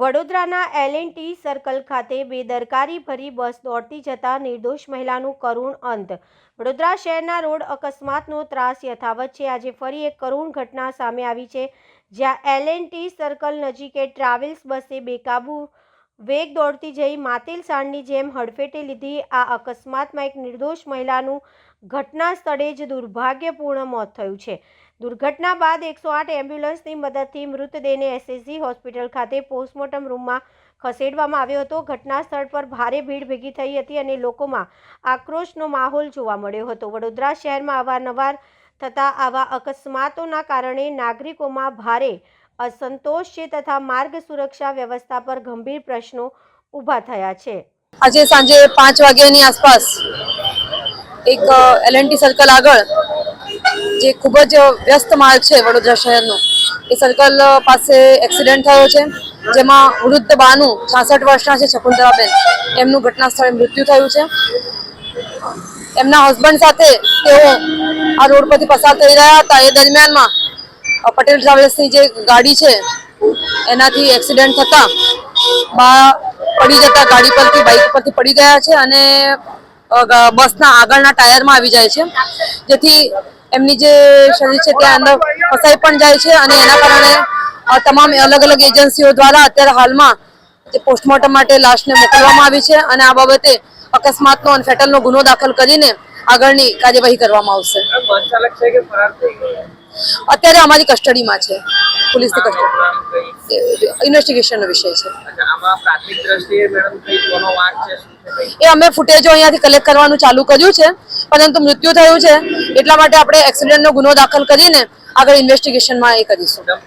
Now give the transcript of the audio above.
વડોદરાના L and T circle ખાતે બેદરકારી ભરી બસ દોડતી જતા નિર્દોષ મહિલાનું કરુણ અંત. વડોદરા શહેરના રોડ અકસ્માતનો ત્રાસ યથાવત છે. આજે ફરી એક કરુણ ઘટના સામે આવી છે, જ્યાં એલ એન્ડ ટી સર્કલ નજીકે ટ્રાવેલ્સ બસે બેકાબુ વેગ દોડતી જઈ માતિલ સાણની જેમ હડફેટે લીધી આ અકસ્માતમાં એક નિર્દોષ મહિલાનું ઘટના સ્થળે જ દુર્ભાગ્યપૂર્ણ મોત થયું છે. દુર્ઘટના બાદ એકસો આઠ એમ્બ્યુલન્સની મદદથી મૃતદેહને એસએસજી હોસ્પિટલ ખાતે પોસ્ટમોર્ટમ રૂમમાં ખસેડવામાં આવ્યો હતો. ઘટના સ્થળ પર ભારે ભીડ ભેગી થઈ હતી અને લોકોમાં આક્રોશનો માહોલ જોવા મળ્યો હતો. વડોદરા શહેરમાં અવારનવાર થતા આવા અકસ્માતોના કારણે નાગરિકોમાં ભારે અસંતોષ છે તથા માર્ગ સુરક્ષા વ્યવસ્થા પર ગંભીર પ્રશ્નો ઊભા થયા છે. આજે સાંજે પાંચ વાગ્યાની આસપાસ એક એલએનટી સર્કલ આગળ જે ખૂબ જ વ્યસ્ત માર્ગ છે વડોદરા શહેરનો, એ સર્કલ પાસે એક્સિડન્ટ થયો છે. જેમાં વૃદ્ધ બાનું છાસઠ વર્ષના છે શકુંતલાબેન. એમનું ઘટના સ્થળે મૃત્યુ થયું છે. એમના હસબન્ડ સાથે તેઓ આ રોડ પરથી પસાર થઈ રહ્યા હતા. એ દરમિયાનમાં પટેલ ટ્રાવેલ્સની જે ગાડી છે, એનાથી એક્સિડન્ટ થતા બા પડી જતા ગાડી પરથી, બાઇક પરથી પડી ગયા છે અને બસના આગળના ટાયરમાં આવી જાય છે. જેથી એમની જે શરીર છે ત્યાં અંદર ફસાઈ પણ જાય છે અને એના કારણે તમામ અલગ અલગ એજન્સીઓ દ્વારા અત્યારે હાલમાં જે પોસ્ટમોર્ટમ માટે લાશને મોકલવામાં આવી છે અને આ બાબતે અકસ્માતનો અને ફેટલનો ગુનો દાખલ કરીને આગળની કાર્યવાહી કરવામાં આવશે. અત્યારે અમારી કસ્ટડીમાં છે. પોલીસની કસ્ટડી. ઇન્વેસ્ટિગેશનનો વિષય છે. એ અમે ફૂટેજો અહીંયાથી કલેક્ટ કરવાનું ચાલુ કર્યું છે પરંતુ મૃત્યુ થયું છે. એટલા માટે આપણે એક્સિડન્ટનો ગુનો દાખલ કરીને આગળ ઇન્વેસ્ટિગેશનમાં એ કરીશું.